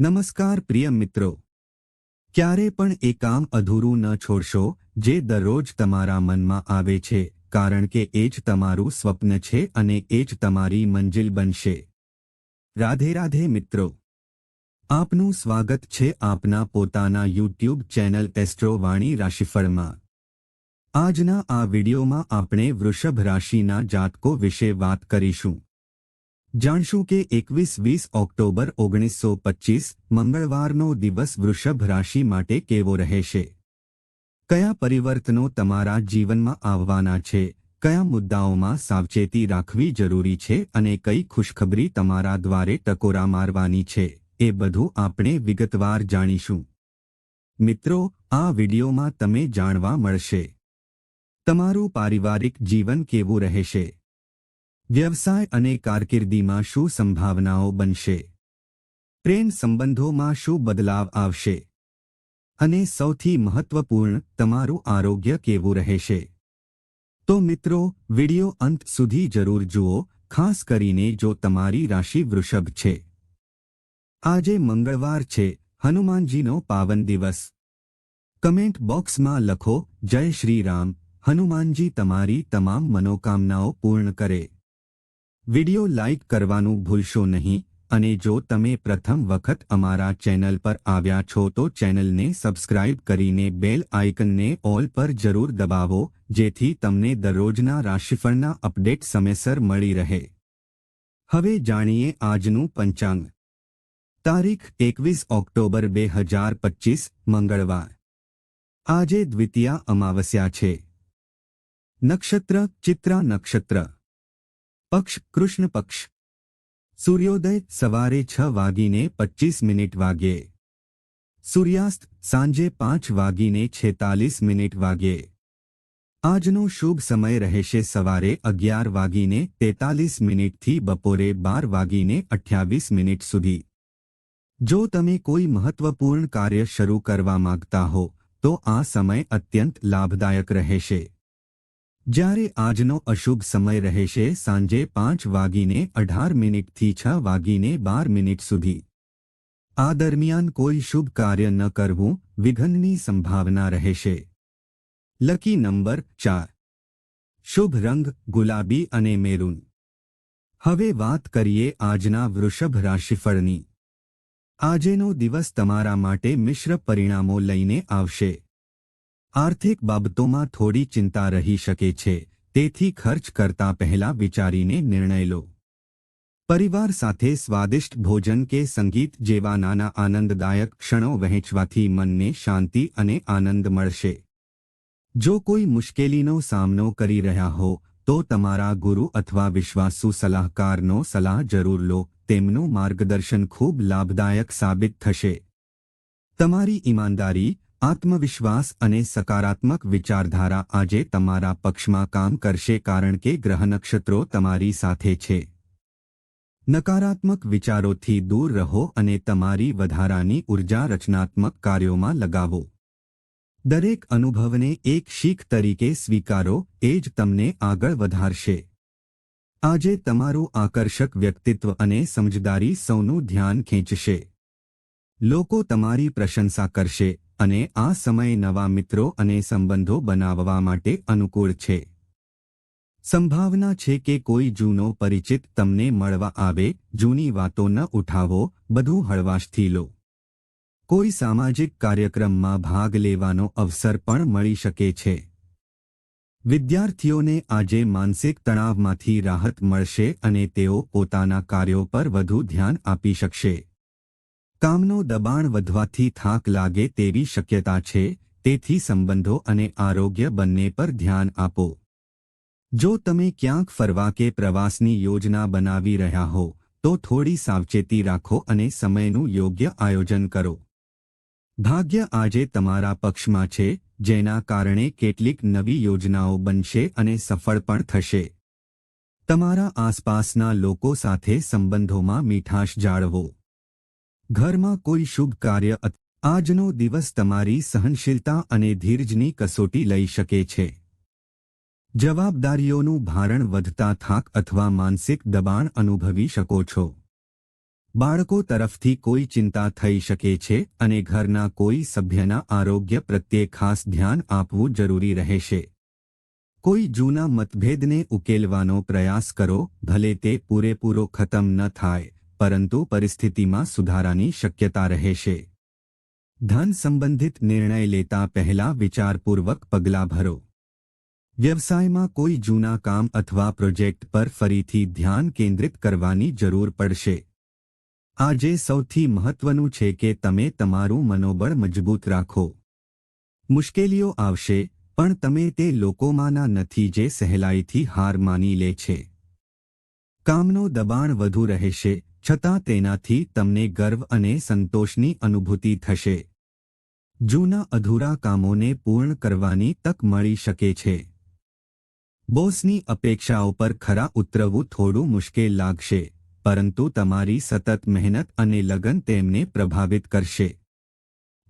નમસ્કાર પ્રિય મિત્રો. ક્યારે પણ એ કામ અધૂરું ન છોડશો, જે દરરોજ તમારા મનમાં આવે છે, કારણ કે એ જ તમારું સ્વપ્ન છે અને એ જ તમારી મંજિલ બનશે. રાધે રાધે મિત્રો. આપનું સ્વાગત છે આપના પોતાના યુટ્યુબ ચેનલ એસ્ટ્રોવાણી રાશિફળમાં. આજના આ વિડિયોમાં આપણે વૃષભ રાશિના જાતકો વિશે વાત કરીશું. જાણશું કે એકવીસ વીસ ઓક્ટોબર ઓગણીસો પચીસ મંગળવારનો દિવસ વૃષભ રાશિ માટે કેવો રહેશે? કયા પરિવર્તનો તમારા જીવનમાં આવવાના છે? કયા મુદ્દાઓમાં સાવચેતી રાખવી જરૂરી છે અને કઈ ખુશખબરી તમારા દ્વારે ટકોરા મારવાની છે? એ બધું આપણે વિગતવાર જાણીશું. મિત્રો, આ વિડિયોમાં તમે જાણવા મળશે. તમારું પારિવારિક જીવન કેવું રહેશે? વ્યવસાય અને કારકિર્દીમાં શું સંભાવનાઓ બનશે? પ્રેમ સંબંધોમાં શું બદલાવ આવશે? અને સૌથી મહત્વપૂર્ણ, તમારું આરોગ્ય કેવું રહેશે? તો મિત્રો, વિડિયો અંત સુધી જરૂર જુઓ, ખાસ કરીને જો તમારી રાશિ વૃષભ છે. આજે મંગળવાર છે, હનુમાનજીનો પાવન દિવસ. કમેન્ટ બોક્સમાં લખો, જય શ્રી રામ, હનુમાનજી તમારી તમામ મનોકામનાઓ પૂર્ણ કરે. વિડિયો લાઇક કરવાનું ભૂલશો નહીં અને જો તમે પ્રથમ વખત અમારા ચેનલ પર આવ્યા છો તો ચેનલને સબસ્ક્રાઇબ કરીને બેલ આઇકનને ઓલ પર જરૂર દબાવો, જેથી તમને દરરોજના રાશિફળના અપડેટ સમયસર મળી રહે. હવે જાણીએ આજનું પંચાંગ. તારીખ એકવીસ ઓક્ટોબર બે હજાર પચીસ, મંગળવાર. આજે દ્વિતીયા અમાવસ્યા છે. નક્ષત્ર ચિત્રા નક્ષત્ર. પક્ષ, કૃષ્ણ પક્ષ. સૂર્યોદય સવારે છ વાગીને પચ્ચીસ મિનિટ વાગ્યે સૂર્યાસ્ત સાંજે પાંચ વાગીને છેતાલીસ મિનિટ વાગ્યે આજનો શુભ સમય રહેશે સવારે અગિયાર વાગીને તેતાલીસ મિનિટથી બપોરે બાર વાગીને અઠ્યાવીસ મિનિટ સુધી. જો તમે કોઈ મહત્વપૂર્ણ કાર્ય શરૂ કરવા માંગતા હો, તો આ સમય અત્યંત લાભદાયક રહેશે. જ્યારે આજનો અશુભ સમય રહેશે સાંજે પાંચ વાગીને અઢાર મિનિટથી છ વાગીને બાર મિનિટ સુધી. આ દરમિયાન કોઈ શુભ કાર્ય ન કરવું વિઘનની સંભાવના રહેશે લકી નંબર ચાર. શુભ રંગ ગુલાબી અને મેરૂન. હવે વાત કરીએ આજના વૃષભ રાશિફળની. આજેનો દિવસ તમારા માટે મિશ્ર પરિણામો લઈને આવશે. આર્થિક બાબતોમાં થોડી ચિંતા રહી શકે છે, તેથી ખર્ચ કરતા પહેલા વિચારીને નિર્ણય લો. પરિવાર સાથે સ્વાદિષ્ટ ભોજન કે સંગીત જેવા નાના આનંદદાયક ક્ષણો વહેંચવાથી મનને શાંતિ અને આનંદ મળશે. જો કોઈ મુશ્કેલીનો સામનો કરી રહ્યા હો, તો તમારા ગુરુ અથવા વિશ્વાસુ સલાહકારનો સલાહ જરૂર લો, તેમનું માર્ગદર્શન ખૂબ લાભદાયક સાબિત થશે. તમારી ઈમાનદારી આત્મવિશ્વાસ અને સકારાત્મક વિચારધારા આજે તમારા પક્ષમાં કામ કરશે કારણ કે ગ્રહ નક્ષત્રો તમારી સાથે છે. નકારાત્મક વિચારોથી દૂર રહો અને તમારી વધારાની ઊર્જા રચનાત્મક કાર્યોમાં લગાવો. દરેક અનુભવને એક શીખ તરીકે સ્વીકારો, એ જ તમને આગળ વધારશે. આજે તમારું આકર્ષક વ્યક્તિત્વ અને સમજદારી સૌનું ધ્યાન ખેંચશે. લોકો તમારી પ્રશંસા કરશે અને આ સમય નવા મિત્રો અને સંબંધો બનાવવા માટે અનુકૂળ છે. સંભાવના છે કે કોઈ જૂનો પરિચિત તમને મળવા આવે, જૂની વાતો ન ઉઠાવો, બધું હળવાશથી લો. કોઈ સામાજિક કાર્યક્રમમાં ભાગ લેવાનો અવસર પણ મળી શકે છે. વિદ્યાર્થીઓને આજે માનસિક તણાવમાંથી રાહત મળશે અને તેઓ પોતાના કાર્યો પર વધુ ધ્યાન આપી શકશે. કામનો દબાણ વધવાથી થાક લાગે તેવી શક્યતા છે, તેથી સંબંધો અને આરોગ્ય બંને પર ધ્યાન આપો. જો તમે ક્યાંક ફરવા કે પ્રવાસની યોજના બનાવી રહ્યા હો, તો થોડી સાવચેતી રાખો અને સમયનું યોગ્ય આયોજન કરો. ભાગ્ય આજે તમારા પક્ષમાં છે, જેના કારણે કેટલીક નવી યોજનાઓ બનશે અને સફળ પણ થશે. તમારા આસપાસના લોકો સાથે સંબંધોમાં મીઠાશ જાળવો. ઘરમાં કોઈ શુભ કાર્ય આજનો દિવસ તમારી સહનશીલતા અને ધીરજની કસોટી લઈ શકે છે. જવાબદારીઓનું ભારણ વધતા થાક અથવા માનસિક દબાણ અનુભવી શકો છો. બાળકો તરફથી કોઈ ચિંતા થઈ શકે છે અને ઘરના કોઈ સભ્યના આરોગ્ય પ્રત્યે ખાસ ધ્યાન આપવું જરૂરી રહેશે. કોઈ જૂના મતભેદને ઉકેલવાનો પ્રયાસ કરો, ભલે તે પૂરેપૂરો ખતમ ન થાય. પરંતુ પરિસ્થિતિમાં સુધારાની શક્યતા રહેશે ધન સંબંધિત નિર્ણય લેતા પહેલા વિચારપૂર્વક પગલાં ભરો. વ્યવસાયમાં કોઈ જૂના કામ અથવા પ્રોજેક્ટ પર ફરીથી ધ્યાન કેન્દ્રિત કરવાની જરૂર પડશે. આજે સૌથી મહત્વનું છે કે તમે તમારું મનોબળ મજબૂત રાખો. મુશ્કેલીઓ આવશે, પણ તમે તે લોકોમાંના નથી જે સહેલાઈથી હાર માની લે છે. કામનો દબાણ વધુ રહેશે છતાં તેનાથી તમને ગર્વ અને સંતોષની અનુભૂતિ થશે. જૂના અધૂરા કામોને પૂર્ણ કરવાની તક મળી શકે છે. બોસની અપેક્ષાઓ પર ખરા ઉતરવું થોડું મુશ્કેલ લાગશે, પરંતુ તમારી સતત મહેનત અને લગન તેમને પ્રભાવિત કરશે.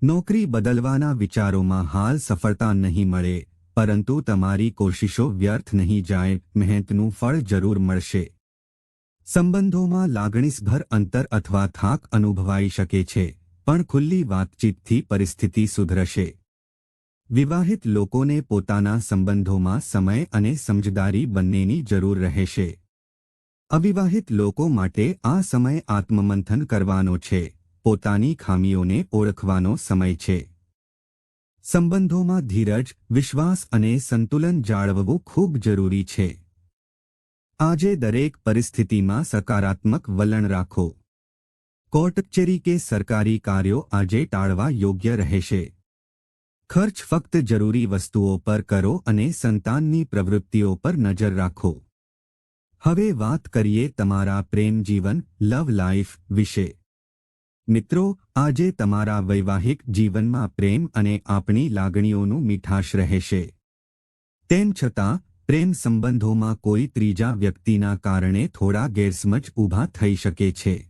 નોકરી બદલવાના વિચારોમાં હાલ સફળતા નહીં મળે, પરંતુ તમારી કોશિશો વ્યર્થ નહીં જાય, મહેનતનું ફળ જરૂર મળશે. સંબંધોમાં લાગણીસભર અંતર અથવા થાક અનુભવાઈ શકે છે, પણ ખુલ્લી વાતચીતથી પરિસ્થિતિ સુધરશે. વિવાહિત લોકોને પોતાના સંબંધોમાં સમય અને સમજદારી બંનેની જરૂર રહેશે. અવિવાહિત લોકો માટે આ સમય આત્મમંથન કરવાનો છે, પોતાની ખામીઓને ઓળખવાનો સમય છે. સંબંધોમાં ધીરજ, વિશ્વાસ અને સંતુલન જાળવવું ખૂબ જરૂરી છે. આજે દરેક પરિસ્થિતિમાં સકારાત્મક વલણ રાખો. કોર્ટ કચેરી કે સરકારી કાર્યો આજે ટાળવા યોગ્ય રહેશે. ખર્ચ ફક્ત જરૂરી વસ્તુઓ પર કરો અને સંતાનની પ્રવૃત્તિઓ પર નજર રાખો. હવે વાત કરીએ તમારા પ્રેમ જીવન, લવ લાઈફ વિશે. મિત્રો, આજે તમારા વૈવાહિક જીવનમાં પ્રેમ અને આપણી લાગણીઓનું મીઠાશ રહેશે. તેમ છતાં પ્રેમ સંબંધોમાં કોઈ ત્રીજા વ્યક્તિના કારણે થોડા ગેરસમજ ઊભા થઈ શકે છે.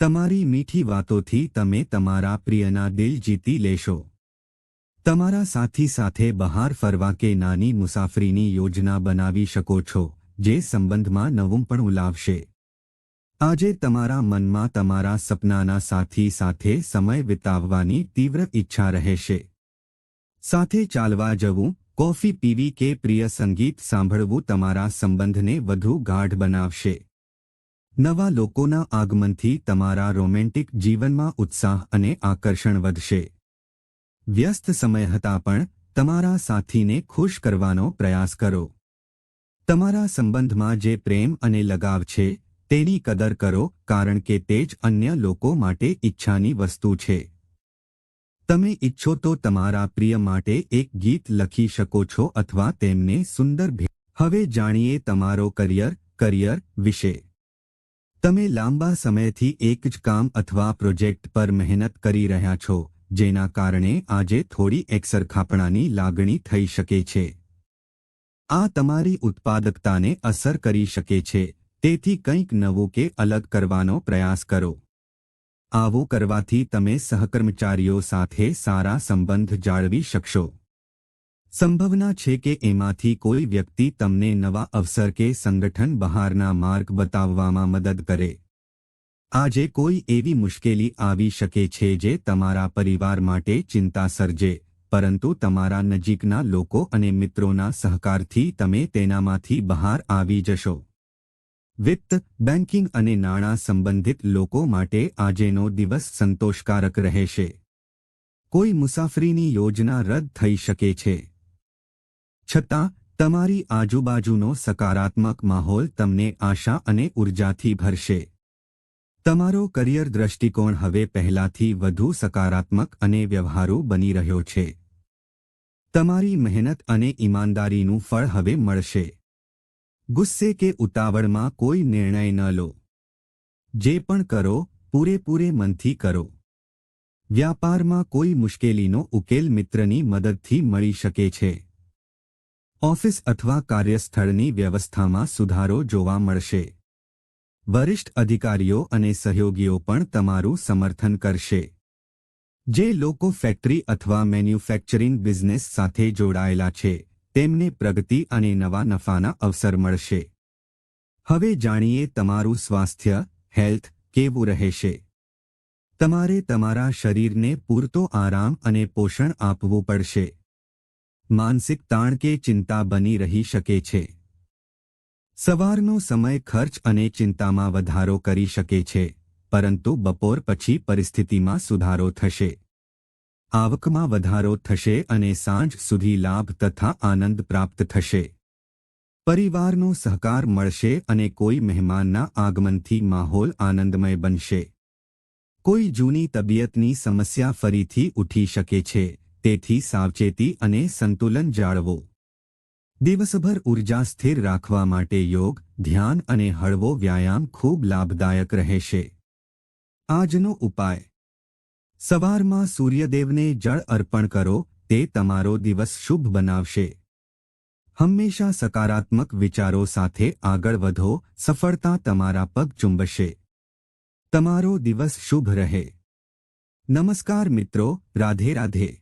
તમારી મીઠી વાતોથી તમે તમારા પ્રિયના દિલ જીતી લેશો. તમારા સાથી સાથે બહાર ફરવા કે નાની મુસાફરીની યોજના બનાવી શકો છો, જે સંબંધમાં નવું પણ ઉલાવશે. આજે તમારા મનમાં તમારા સપનાના સાથી સાથે સમય વિતાવવાની તીવ્ર ઈચ્છા રહેશે. સાથે ચાલવા જવું કોફી પીવી કે પ્રિય સંગીત સાંભળવું તમારા સંબંધને વધુ ગાઢ બનાવશે. નવા લોકોના આગમનથી તમારા રોમેન્ટિક જીવનમાં ઉત્સાહ અને આકર્ષણ વધશે. વ્યસ્ત સમય હતા પણ તમારા સાથીને ખુશ કરવાનો પ્રયાસ કરો. તમારા સંબંધમાં જે પ્રેમ અને લગાવ છે, તેની કદર કરો કારણ કે તે જ અન્ય લોકો માટે ઈચ્છાની વસ્તુ છે. તમે ઈચ્છો તો તમારા પ્રિય માટે એક ગીત લખી શકો છો અથવા તેમને સુંદર ભે હવે જાણીએ તમારો કરિયર કરિયર વિશે. તમે લાંબા સમયથી એક જ કામ અથવા પ્રોજેક્ટ પર મહેનત કરી રહ્યા છો, જેના કારણે આજે થોડી એકસરખાપણાની લાગણી થઈ શકે છે. આ તમારી ઉત્પાદકતાને અસર કરી શકે છે, તેથી કંઈક નવું કે અલગ કરવાનો પ્રયાસ કરો. આવું કરવાથી તમે સહકર્મચારીઓ સાથે સારા સંબંધ જાળવી શકશો. સંભાવના છે કે એમાંથી કોઈ વ્યક્તિ તમને નવા અવસર કે સંગઠન બહારના માર્ગ બતાવવામાં મદદ કરે. આજે કોઈ એવી મુશ્કેલી આવી શકે છે જે તમારા પરિવાર માટે ચિંતા સર્જે, પરંતુ તમારા નજીકના લોકો અને મિત્રોના સહકારથી તમે તેનામાંથી બહાર આવી જશો. વિત્ત બેન્કિંગ અને નાણાં સંબંધિત લોકો માટે આજેનો દિવસ સંતોષકારક રહેશે. કોઈ મુસાફરીની યોજના રદ થઈ શકે છે. છતાં, તમારી આજુબાજુનો સકારાત્મક માહોલ તમને આશા અને ઉર્જાથી ભરશે. તમારો કરિયર દ્રષ્ટિકોણ હવે પહેલાથી વધુ સકારાત્મક અને વ્યવહારુ બની રહ્યો છે. તમારી મહેનત અને ઈમાનદારીનું ફળ હવે મળશે. ગુસ્સે કે ઉતાવળમાં કોઈ નિર્ણય ન લો. જે પણ કરો, પૂરેપૂરે મનથી કરો. વ્યાપારમાં કોઈ મુશ્કેલીનો ઉકેલ મિત્રની મદદથી મળી શકે છે. ઓફિસ અથવા કાર્યસ્થળની વ્યવસ્થામાં સુધારો જોવા મળશે. વરિષ્ઠ અધિકારીઓ અને સહયોગીઓ પણ તમારું સમર્થન કરશે. જે લોકો ફેક્ટરી અથવા મેન્યુફેક્ચરિંગ બિઝનેસ સાથે જોડાયેલા છે. તેમને પ્રગતિ અને નવા નફાના અવસર મળશે. હવે જાણીએ તમારું સ્વાસ્થ્ય, હેલ્થ કેવું રહેશે. તમારે તમારા શરીરને પૂરતો આરામ અને પોષણ આપવું પડશે. માનસિક તાણ કે ચિંતા બની રહી શકે છે. સવારનો સમય ખર્ચ અને ચિંતામાં વધારો કરી શકે છે, પરંતુ બપોર પછી પરિસ્થિતિમાં સુધારો થશે. આવકમાં વધારો થશે અને સાંજ સુધી લાભ તથા આનંદ પ્રાપ્ત થશે. પરિવારનો સહકાર મળશે અને કોઈ મહેમાનના આગમનથી માહોલ આનંદમય બનશે. કોઈ જૂની તબિયતની સમસ્યા ફરીથી ઉઠી શકે છે, તેથી સાવચેતી અને સંતુલન જાળવો. દિવસભર ઊર્જા સ્થિર રાખવા માટે યોગ, ધ્યાન અને હળવો વ્યાયામ ખૂબ લાભદાયક રહેશે. આજનો ઉપાય. સવારમાં સૂર્યદેવને જળ અર્પણ કરો, તે તમારો દિવસ શુભ બનાવશે. હંમેશા સકારાત્મક વિચારો સાથે આગળ વધો, સફળતા તમારા પગ ચુંબશે. તમારો દિવસ શુભ રહે. નમસ્કાર મિત્રો, રાધે રાધે.